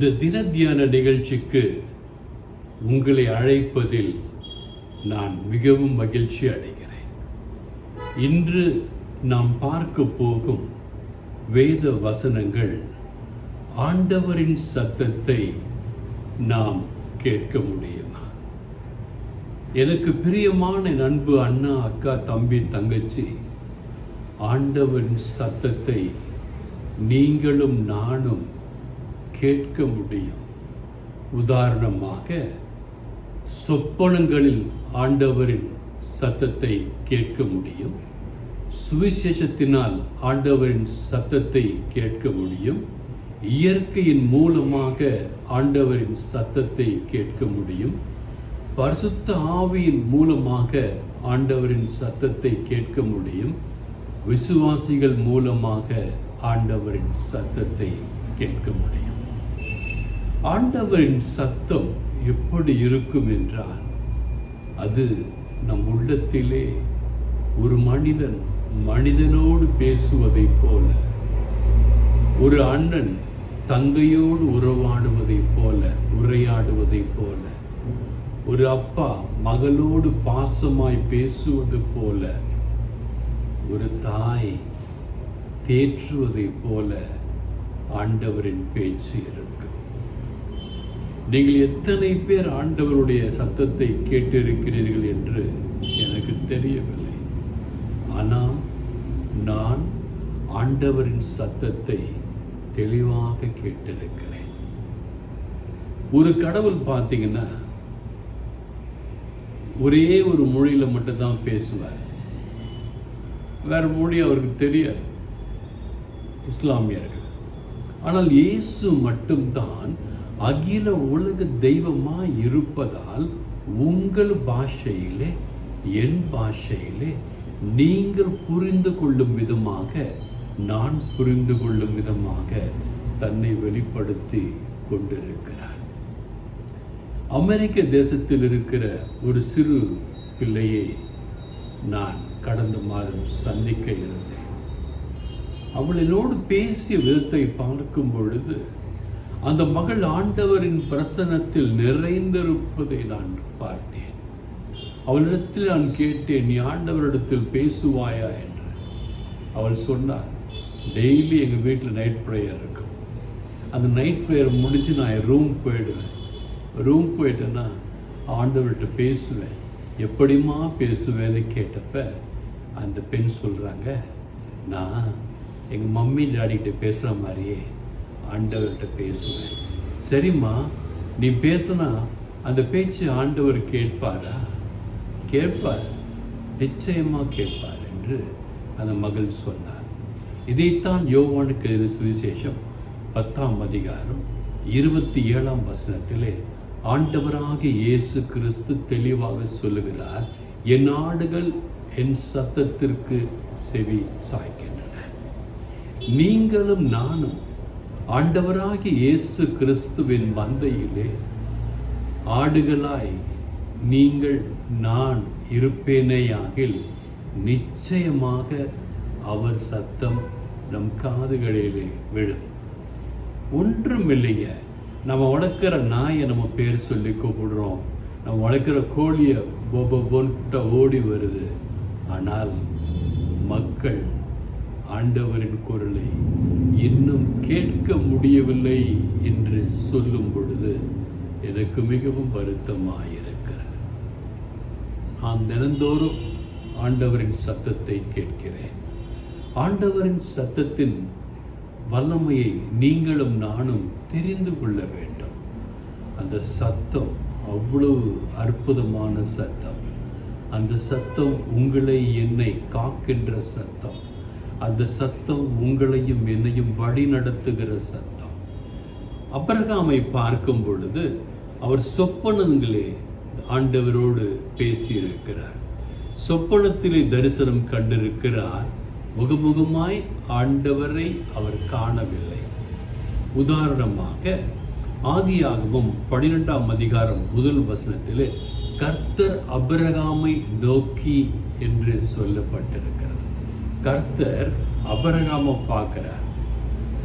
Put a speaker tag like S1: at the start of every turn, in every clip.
S1: இந்த தினத்தியான நிகழ்ச்சிக்கு உங்களை அழைப்பதில் நான் மிகவும் மகிழ்ச்சி அடைகிறேன். இன்று நாம் பார்க்க போகும் வேத வசனங்கள் ஆண்டவரின் சத்தத்தை நாம் கேட்க முடியுமா? எனக்கு பிரியமான நண்பு அண்ணா அக்கா தம்பி தங்கச்சி ஆண்டவரின் சத்தத்தை நீங்களும் நானும் கேட்க முடியும் உதாரணமாக சொப்பனங்களில் ஆண்டவரின் சத்தத்தை கேட்க முடியும் சுவிசேஷத்தினால் ஆண்டவரின் சத்தத்தை கேட்க முடியும் இயற்கையின் மூலமாக ஆண்டவரின் சத்தத்தை கேட்க முடியும் பரிசுத்த ஆவியின் மூலமாக ஆண்டவரின் சத்தத்தை கேட்க முடியும் விசுவாசிகள் மூலமாக ஆண்டவரின் சத்தத்தை கேட்க முடியும் ஆண்டவரின் சத்தம் எப்படி இருக்கும் என்றால் அது நம் உள்ளத்திலே ஒரு மனிதன் மனிதனோடு பேசுவதைப் போல ஒரு அண்ணன் தங்கையோடு உறவாடுவதைப் போல உரையாடுவதைப் போல ஒரு அப்பா மகளோடு பாசமாய் பேசுவது போல ஒரு தாய் தேற்றுவதைப் போல ஆண்டவரின் பேச்சு இருக்கும். நீங்கள் எத்தனை பேர் ஆண்டவருடைய சத்தத்தை கேட்டிருக்கிறீர்கள் என்று எனக்கு தெரியவில்லை. ஆனால் நான் ஆண்டவரின் சத்தத்தை தெளிவாக கேட்டிருக்கிறேன். ஒரு கடவுள் பார்த்தீங்கன்னா ஒரே ஒரு மொழியில் மட்டும்தான் பேசுவார். வேற மொழி அவருக்கு தெரியாது. இஸ்லாமியர்கள். ஆனால் இயேசு மட்டும்தான் அகில உலக தெய்வமாக இருப்பதால் உங்கள் பாஷையிலே என் பாஷையிலே நீங்கள் புரிந்து கொள்ளும் விதமாக நான் புரிந்து கொள்ளும் விதமாக தன்னை வெளிப்படுத்தி கொண்டிருக்கிறார். அமெரிக்க தேசத்தில் இருக்கிற ஒரு சிறு பிள்ளையை நான் கடந்த மாதம் சந்திக்க இருந்தேன். அவளினோடு பேசிய விதத்தை பார்க்கும் பொழுது அந்த மகள் ஆண்டவரின் பிரசனத்தில் நிறைந்திருப்பதை நான் பார்த்தேன். அவளிடத்தில் நான் கேட்டேன் நீ ஆண்டவரிடத்தில் பேசுவாயா? என்று. அவள் சொன்னார் டெய்லி எங்கள் வீட்டில் நைட் ப்ரேயர் இருக்கும் அந்த நைட் ப்ரேயர் முடிஞ்சு நான் ரூம் போயிடுவேன். ரூம் போயிட்டேன்னா ஆண்டவர்கிட்ட பேசுவேன். எப்படிமா பேசுவேன்னு கேட்டப்ப அந்த பெண் சொல்கிறாங்க நான் எங்கள் மம்மி டாடிக்கிட்ட பேசுகிற மாதிரியே ஆண்டவர்கிட்ட பேசுவேன். சரிம்மா நீ பேசுனா அந்த பேச்சு ஆண்டவர் கேட்பாரா? கேட்பார். நிச்சயமாக கேட்பார் என்று அந்த மகள் சொன்னார். இதைத்தான் யோவானுக்கு எழுதின சுவிசேஷம் பத்தாம் அதிகாரம் இருபத்தி ஏழாம் வசனத்திலே ஆண்டவராக இயேசு கிறிஸ்து தெளிவாக சொல்லுகிறார் என் ஆடுகள் என் சத்தத்திற்கு செவி சாய்க்கின்றன. நீங்களும் நானும் ஆண்டவராகி இயேசு கிறிஸ்துவின் மந்தையிலே ஆடுகளாய் நீங்கள் நான் இருப்பேனேயாகில் நிச்சயமாக அவர் சத்தம் நம் காதுகளிலே விழும். ஒன்றும் இல்லைங்க நம்ம வளர்க்குற நாயை நம்ம பேர் சொல்லி கூப்பிடுறோம். நம்ம வளர்க்குற கோழியை பொபொன்ட்ட ஓடி வருது. ஆனால் மக்கள் ஆண்டவரின் குரலை இன்னும் கேட்க முடியவில்லை என்று சொல்லும் பொழுது எனக்கு மிகவும் வருத்தமாயிருக்கிறது. நான் தினந்தோறும் ஆண்டவரின் சத்தத்தை கேட்கிறேன். ஆண்டவரின் சத்தத்தின் வல்லமையை நீங்களும் நானும் தெரிந்து கொள்ள வேண்டும். அந்த சத்தம் அவ்வளவு அற்புதமான சத்தம். அந்த சத்தம் உங்களை என்னை காக்கின்ற சத்தம். அந்த சத்தம் உங்களையும் என்னையும் வழி நடத்துகிற சத்தம். அப்ரகாமை பார்க்கும் பொழுது அவர் சொப்பனங்களே ஆண்டவரோடு பேசியிருக்கிறார். சொப்பனத்திலே தரிசனம் கண்டிருக்கிறார். முகமுகமாய் ஆண்டவரை அவர் காணவில்லை. உதாரணமாக ஆதியாகவும் பன்னிரெண்டாம் அதிகாரம் முதல் வசனத்தில் கர்த்தர் அபிரகாமை நோக்கி என்று சொல்லப்பட்டிருக்கிறார் கர்த்தர் அபரகாமை பார்க்குறார்.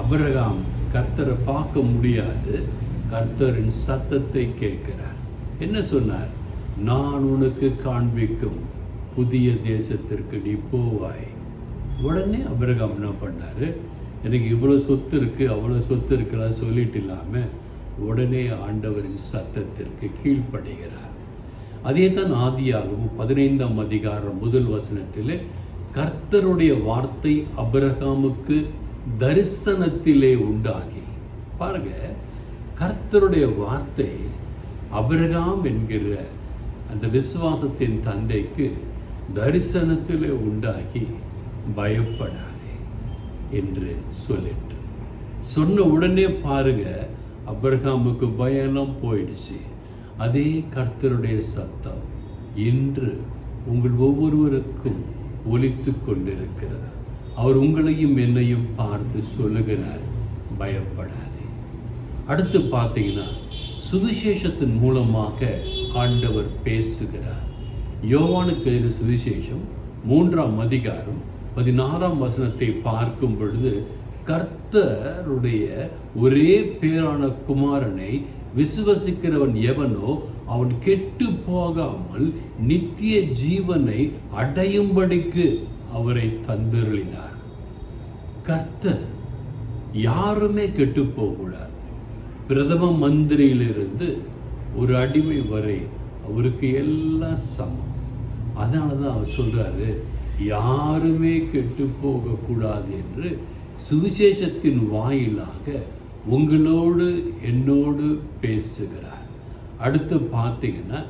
S1: அபரகாம் கர்த்தரை பார்க்க முடியாது. கர்த்தரின் சத்தத்தை கேட்கிறார். என்ன சொன்னார்? நான் உனக்கு காண்பிக்கும் புதிய தேசத்திற்கு நீ போவாய். உடனே அபரகாம் என்ன பண்ணார்? எனக்கு இவ்வளோ சொத்து இருக்குது அவ்வளோ சொத்து இருக்கலாம் சொல்லிட்டு இல்லாமல் உடனே ஆண்டவரின் சத்தத்திற்கு கீழ்ப்படுகிறார். அதே தான் ஆதியாகவும் பதினைந்தாம் அதிகாரம் முதல் வசனத்தில் கர்த்தருடைய வார்த்தை அபிரகாமுக்கு தரிசனத்திலே உண்டாகி. பாருங்க கர்த்தருடைய வார்த்தை அபிரகாம் என்கிற அந்த விசுவாசத்தின் தந்தைக்கு தரிசனத்திலே உண்டாகி பயப்படாதே என்று சொல்லிட்டு. சொன்ன உடனே பாருங்க அபிரகாமுக்கு பயம்லாம் போயிடுச்சு. அதே கர்த்தருடைய சத்தம் இன்று உங்கள் ஒவ்வொருவருக்கும் ஒலித்து கொண்டிருக்கிறது. அவர் உங்களையும் என்னையும் பார்த்து சொல்லுகிறார் பயப்படாதே. அடுத்து பார்த்தீங்கன்னா சுவிசேஷத்தின் மூலமாக ஆண்டவர் பேசுகிறார். யோவானுக்கு எழுதின சுவிசேஷம் மூன்றாம் அதிகாரம் பதினாறாம் வசனத்தை பார்க்கும் பொழுது கர்த்தருடைய ஒரே பேரான குமாரனை விசுவசிக்கிறவன் எவனோ அவன் கெட்டு போகாமல் நித்திய ஜீவனை அடையும்படிக்கு அவரை தந்தருளினார். கர்த்தர் யாருமே கெட்டு போகக்கூடாது. பிரதம மந்திரியிலிருந்து ஒரு அடிமை வரை அவருக்கு எல்லாம் சமம். அதனால தான் அவர் சொல்கிறாரு யாருமே கெட்டு போகக்கூடாது என்று சுவிசேஷத்தின் வாயிலாக உங்களோடு என்னோடு பேசுகிறார். அடுத்து பார்த்தீங்கன்னா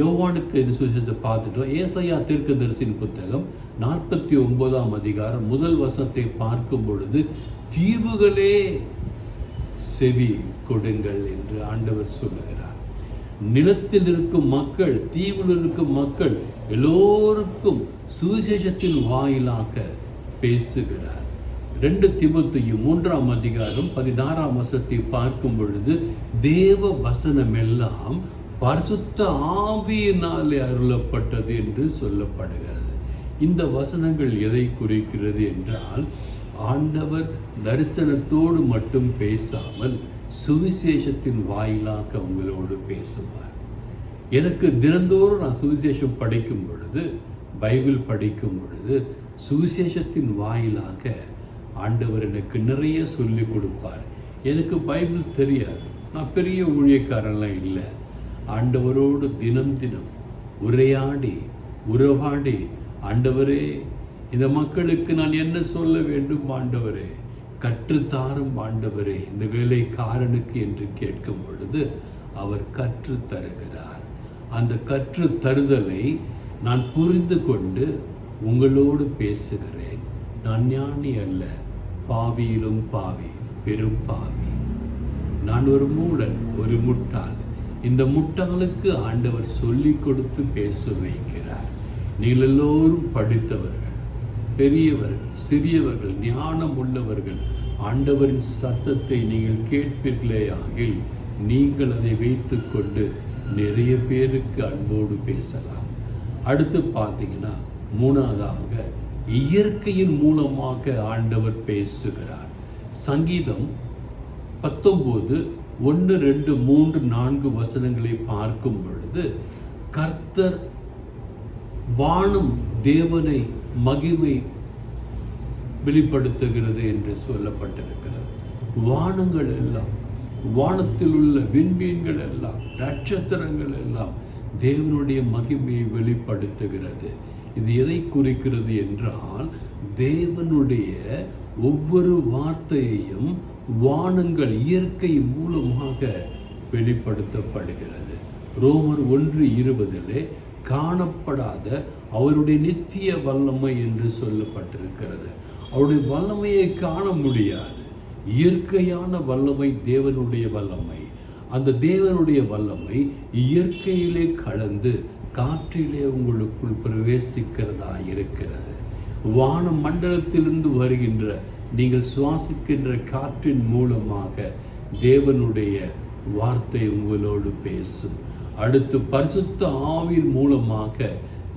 S1: யோவானுக்கு இந்த சுவிசேஷத்தை பார்த்துட்டோம். ஏசையா தீர்க்கதரிசியின் புத்தகம் நாற்பத்தி ஒன்பதாம் அதிகாரம் முதல் வசனத்தை பார்க்கும் பொழுது தீவுகளே செவி கொடுங்கள் என்று ஆண்டவர் சொல்லுகிறார். நிலத்தில் இருக்கும் மக்கள் தீவில் இருக்கும் மக்கள் எல்லோருக்கும் சுவிசேஷத்தின் வாயிலாக பேசுகிறார். ரெண்டு திமுத்தையும் மூன்றாம் அதிகாரம் பதினாறாம் வசத்தை பார்க்கும் பொழுது தேவ வசனம் எல்லாம் பரிசுத்த ஆவியினாலே அருளப்பட்டது என்று சொல்லப்படுகிறது. இந்த வசனங்கள் எதை குறிக்கிறது என்றால் ஆண்டவர் தரிசனத்தோடு மட்டும் பேசாமல் சுவிசேஷத்தின் வாயிலாக உங்களோடு பேசுவார். எனக்கு தினந்தோறும் நான் சுவிசேஷம் படிக்கும் பொழுது பைபிள் படிக்கும் பொழுது சுவிசேஷத்தின் வாயிலாக ஆண்டவர் எனக்கு நிறைய சொல்லி கொடுப்பார். எனக்கு பைபிள் தெரியாது. நான் பெரிய ஊழியக்காரன்லாம் இல்லை. ஆண்டவரோடு தினம் தினம் உரையாடி உறவாடி ஆண்டவரே இந்த மக்களுக்கு நான் என்ன சொல்ல வேண்டும் ஆண்டவரே? கற்றுத்தாரும் ஆண்டவரே. இந்த வேலைக்காரனுக்கு என்று கேட்கும் பொழுது அவர் கற்று தருகிறார். அந்த கற்று தருதலை நான் புரிந்து கொண்டு உங்களோடு பேசுகிறேன். நான் ஞானி அல்ல. பாவியிலும் பாவி பெரும் பாவி. நான் ஒரு மூடன் ஒரு முட்டாள். இந்த முட்டாளுக்கு ஆண்டவர் சொல்லி கொடுத்து பேச வைக்கிறார். நீங்கள் எல்லோரும் படித்தவர்கள் பெரியவர்கள் சிறியவர்கள் ஞானம் உள்ளவர்கள் ஆண்டவரின் சத்தத்தை நீங்கள் கேட்பீர்களே ஆகில் நீங்கள் அதை வைத்துக்கொண்டு நிறைய பேருக்கு அன்போடு பேசலாம். அடுத்து பார்த்தீங்கன்னா மூணாவதாக இயற்கையின் மூலமாக ஆண்டவர் பேசுகிறார். சங்கீதம் பத்தொம்போது ஒன்று ரெண்டு மூன்று நான்கு வசனங்களை பார்க்கும் பொழுது கர்த்தர் வானம் தேவனை மகிமை வெளிப்படுத்துகிறது என்று சொல்லப்பட்டிருக்கிறது. வானங்கள் எல்லாம் வானத்தில் உள்ள விண்மீன்கள் எல்லாம் நட்சத்திரங்கள் எல்லாம் தேவனுடைய மகிமையை வெளிப்படுத்துகிறது. இது எதை குறிக்கிறது என்றால் தேவனுடைய ஒவ்வொரு வார்த்தையையும் வானங்கள் இயற்கை மூலமாக வெளிப்படுத்தப்படுகிறது. ரோமர் ஒன்று இருபதிலே காணப்படாத அவருடைய நித்திய வல்லமை என்று சொல்லப்பட்டிருக்கிறது. அவருடைய வல்லமையை காண முடியாது. இயற்கையான வல்லமை தேவனுடைய வல்லமை. அந்த தேவனுடைய வல்லமை இயற்கையிலே கலந்து காற்றிலே உங்களுக்குள் பிரவேசிக்கிறதா இருக்கிறது. வான மண்டலத்திலிருந்து வருகின்ற நீங்கள் சுவாசிக்கின்ற காற்றின் மூலமாக தேவனுடைய வார்த்தை உங்களோடு பேசும். அடுத்து பரிசுத்த ஆவின் மூலமாக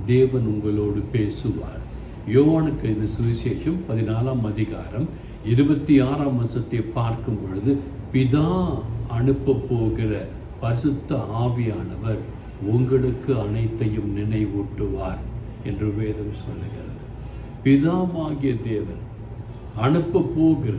S1: தேவன் உங்களோடு பேசுவார். யோவானுக்கு இந்த சுவிசேஷம் பதினாலாம் அதிகாரம் இருபத்தி ஆறாம் வருஷத்தை பார்க்கும் பொழுது பிதா அனுப்ப போகிற பரிசுத்த ஆவியானவர் உங்களுக்கு அனைத்தையும் நினைவூட்டுவார் என்று வேதம் சொல்லுகிறது. பிதாமாகிய தேவன் அனுப்ப போகிற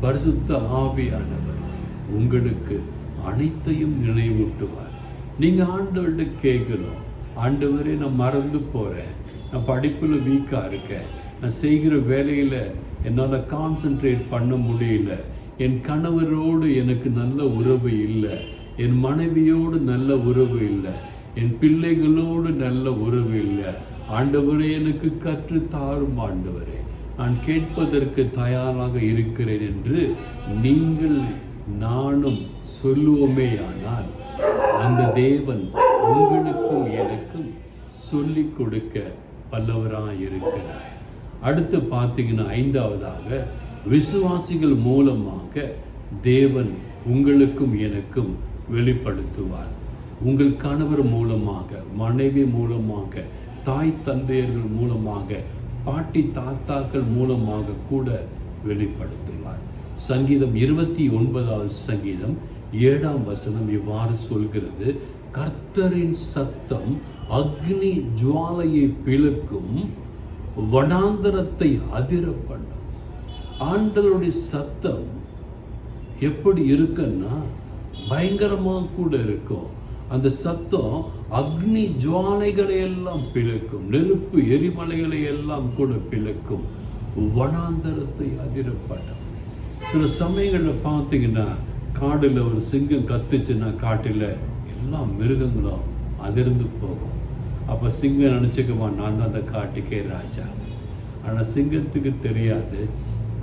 S1: பரிசுத்த ஆவியானவர் உங்களுக்கு அனைத்தையும் நினைவூட்டுவார். நீங்கள் ஆண்டவர்கிட்ட கேட்கணும் ஆண்டவரே நான் மறந்து போகிறேன் நான் படிப்பில் வீக்காக இருக்கேன் நான் செய்கிற வேலையில் என்னால் கான்சென்ட்ரேட் பண்ண முடியல என் கணவரோடு எனக்கு நல்ல உறவு இல்லை என் மனைவியோடு நல்ல உறவு இல்லை என் பிள்ளைகளோடு நல்ல உறவு இல்லை. ஆண்டவரே எனக்கு கற்று தாரும் ஆண்டவரே. நான் கேட்பதற்கு தயாராக இருக்கிறேன் என்று நீங்கள் நானும் சொல்லுவோமே ஆனால் அந்த தேவன் உங்களுக்கும் எனக்கும் சொல்லிக் கொடுக்க வல்லவராக இருக்கிறார் அடுத்து பார்த்தீங்கன்னா ஐந்தாவதாக விசுவாசிகள் மூலமாக தேவன் உங்களுக்கும் எனக்கும் வெளிப்படுத்துவார். உங்கள் கணவர் மூலமாக மனைவி மூலமாக தாய் தந்தையர்கள் மூலமாக பாட்டி தாத்தாக்கள் மூலமாக கூட வெளிப்படுத்துவார். சங்கீதம் இருபத்தி ஒன்பதாவது சங்கீதம் ஏழாம் வசனம் இவ்வாறு சொல்கிறது கர்த்தரின் சத்தம் அக்னி ஜுவாலையை பிளக்கும் வனாந்தரத்தை அதிர பண்ணும் ஆண்டவருடைய சத்தம் எப்படி இருக்குன்னா பயங்கரமாக கூட இருக்கும். அந்த சத்தம் அக்னி ஜுவாலைகளை எல்லாம் பிளக்கும் நெருப்பு எரிமலைகளை எல்லாம் கூட பிளக்கும். வனாந்தரத்தை அதிரப்பட்டோம் சில சமயங்களில் பார்த்தீங்கன்னா காடில் ஒரு சிங்கம் கத்துச்சுன்னா காட்டில் எல்லா மிருகங்களும் அதிர்ந்து போகும். அப்போ சிங்கம் நினச்சிக்குமா நான் தான் அந்த காட்டுக்கே ராஜா. ஆனால் சிங்கத்துக்கு தெரியாது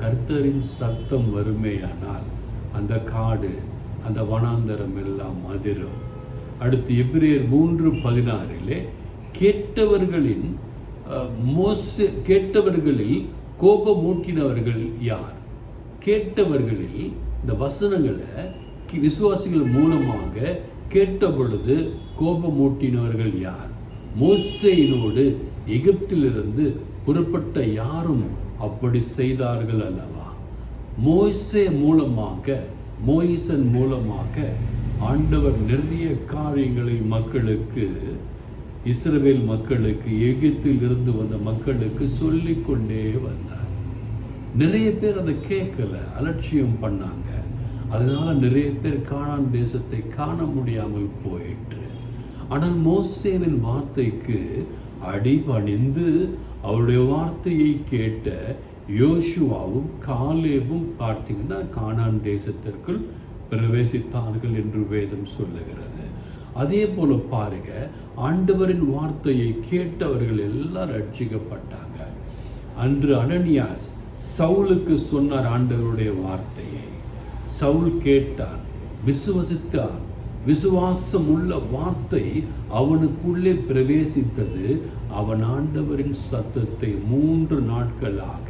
S1: கர்த்தரின் சத்தம் வறுமையானால் அந்த காடு அந்த வனாந்தரம் எல்லாம் அதிரும். அடுத்து எபிரேயர் மூன்று பதினாறிலே கேட்டவர்களின் மோச கேட்டவர்களில் கோபமூட்டினவர்கள் யார்? கேட்டவர்களில் இந்த வசனங்களை விசுவாசிகள் மூலமாக கேட்ட பொழுது கோபமூட்டினவர்கள் யார்? மோசையினோடு எகிப்திலிருந்து புறப்பட்ட யாரும் அப்படி செய்தார்கள் அல்லவா? மோசே மூலமாக மோயிசன் மூலமாக ஆண்டவர் நிறைய காரியங்களை மக்களுக்கு இஸ்ரவேல் மக்களுக்கு எகிப்தில் இருந்து வந்த மக்களுக்கு சொல்லிக்கொண்டே வந்தார். நிறைய பேர் அதை கேட்கல அலட்சியம் பண்ணாங்க. அதனால நிறைய பேர் காணான் தேசத்தை காண முடியாமல் போயிற்று. ஆனால் மோசேவின் வார்த்தைக்கு அடிபணிந்து அவருடைய வார்த்தையை கேட்ட யோசுவாவும் காலேவும் பார்த்தீங்கன்னா காணான் தேசத்திற்குள் பிரவேசித்தார்கள் என்று வேதம் சொல்லுகிறது. அதே போல பாருங்க ஆண்டவரின் வார்த்தையை கேட்டவர்கள் எல்லாம் ரட்சிக்கப்பட்டாங்க. அன்று அனனியாஸ் சவுலுக்கு சொன்னார் ஆண்டவருடைய வார்த்தையை. சவுல் கேட்டான் விசுவசித்தான் விசுவாசம் உள்ள வார்த்தை அவனுக்குள்ளே பிரவேசித்தது. அவன் ஆண்டவரின் சத்தத்தை மூன்று நாட்களாக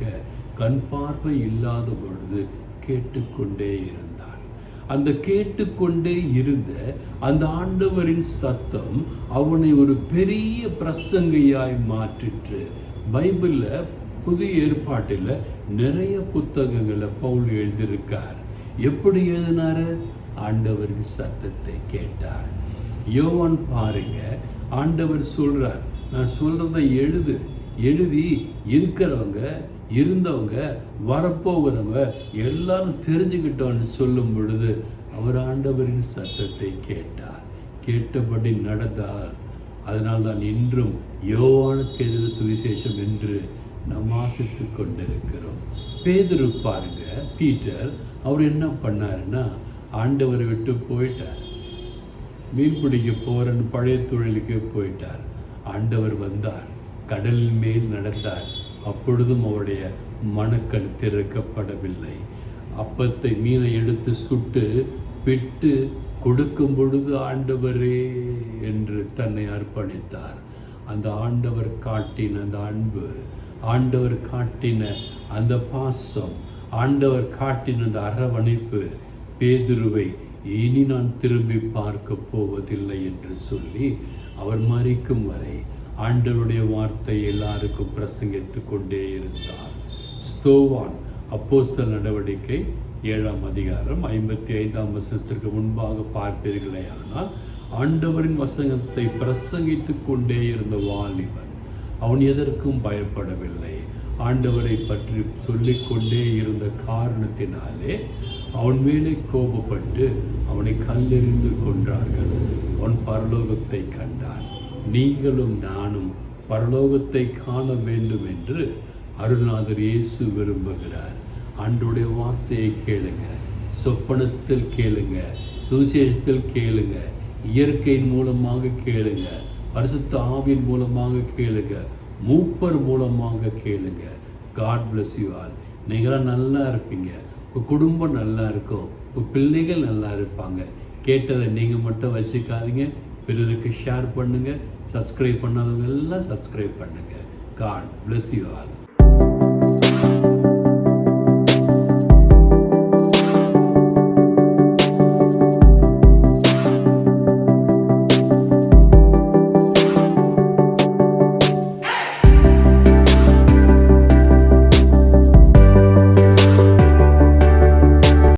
S1: கண் பார்வை இல்லாத பொழுது கேட்டுக்கொண்டே இருந்தான். அந்த கேட்டுக்கொண்டே இருந்த அந்த ஆண்டவரின் சத்தம் அவனை ஒரு பெரிய பிரசங்கையாய் மாற்றிற்று. பைபிளில் புதிய ஏற்பாட்டில் நிறைய புத்தகங்களை பவுல் எழுதியிருக்கார். எப்படி எழுதினாரு? ஆண்டவரின் சத்தத்தை கேட்டார். யோவான் பாருங்க ஆண்டவர் சொல்கிறார் நான் சொல்கிறத எழுது எழுதி இருக்கிறவங்க இருந்தவங்க வரப்போகிறவங்க எல்லாரும் தெரிஞ்சுக்கிட்டோன்னு சொல்லும் பொழுது அவர் ஆண்டவரின் சத்தத்தை கேட்டார். கேட்டபடி நடந்தார். அதனால் தான் இன்றும் யோவானுக்கு எதிர சுவிசேஷம் என்று நாம் ஆசித்து கொண்டிருக்கிறோம். பேதரு பாருங்க பீட்டர் அவர் என்ன பண்ணாருன்னா ஆண்டவரை விட்டு போயிட்டார். மீன் பிடிக்க போறேன்னு பழைய தொழிலுக்கு போயிட்டார். ஆண்டவர் வந்தார் கடலின் மேல் நடந்தார். அப்பொழுதும் அவருடைய மனக்கண் திறக்கப்படவில்லை. அப்பத்தை மீனை எடுத்து சுட்டு பிட்டு கொடுக்கும் பொழுது ஆண்டவரே என்று தன்னை அர்ப்பணித்தார். அந்த ஆண்டவர் காட்டின அந்த அன்பு ஆண்டவர் காட்டின அந்த பாசம் ஆண்டவர் காட்டின அந்த அரவணைப்பு பேதுருவை இனி நான் திரும்பி பார்க்க போவதில்லை என்று சொல்லி அவர் மறிக்கும் வரை ஆண்டவருடைய வார்த்தை எல்லாருக்கும் பிரசங்கித்து கொண்டே இருந்தார். ஸ்தோவான் அப்போஸ்தல் நடவடிக்கை ஏழாம் அதிகாரம் ஐம்பத்தி ஐந்தாம் வசனத்திற்கு முன்பாக பார்ப்பீர்களே ஆனால் ஆண்டவரின் வசனத்தை பிரசங்கித்து கொண்டே இருந்த வாலிபன் அவன் எதற்கும் பயப்படவில்லை. ஆண்டவரை பற்றி சொல்லிக்கொண்டே இருந்த காரணத்தினாலே அவன் மேலே கோபப்பட்டு அவனை கல்லெறிந்து கொன்றார்கள். அவன் பரலோகத்தை கண்டான். நீங்களும் நானும் பரலோகத்தை காண வேண்டும் என்று அருள்நாதர் இயேசு விரும்புகிறார். அன்றுடைய வார்த்தையை கேளுங்க. சொப்பனத்தில் கேளுங்க. சுவிசேஷத்தில் கேளுங்க. இயற்கையின் மூலமாக கேளுங்க. பரிசுத்த ஆவியின் மூலமாக கேளுங்க. மூப்பர் மூலமாக கேளுங்க. காட் பிளஸ் யூ ஆல் நீங்களாம் நல்லா இருப்பீங்க. உங்கள் குடும்பம் நல்லா இருக்கும். உங்கள் பிள்ளைகள் நல்லா இருப்பாங்க. கேட்டதை நீங்கள் மட்டும் வச்சுக்காதீங்க. பிறருக்கு ஷேர் பண்ணுங்கள் சப்ஸ்கிரைப் பண்ணாதவங்க எல்லாம் சப்ஸ்கிரைப் பண்ணுங்கள் காட் பிளஸ் யூ ஆல்